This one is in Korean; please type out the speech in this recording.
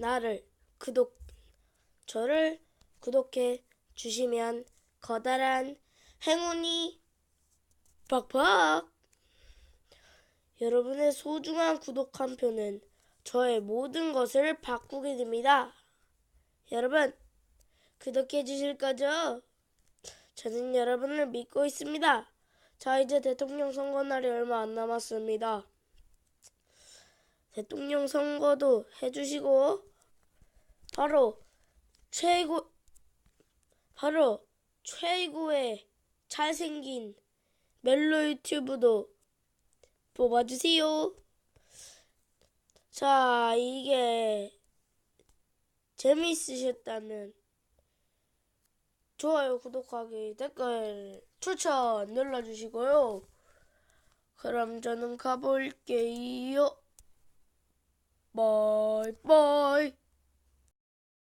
나를 구독 저를 구독해 주시면 커다란 행운이 팍팍 여러분의 소중한 구독 한 표는 저의 모든 것을 바꾸게 됩니다. 여러분 구독해 주실 거죠? 저는 여러분을 믿고 있습니다. 자, 이제 대통령 선거 날이 얼마 안 남았습니다. 대통령 선거도 해주시고, 바로 최고, 바로 최고의 잘생긴 멜로 유튜브도 뽑아주세요. 자, 이게 재미있으셨다면 좋아요, 구독하기, 댓글, 추천 눌러주시고요. 그럼 저는 가볼게요. 바이바이.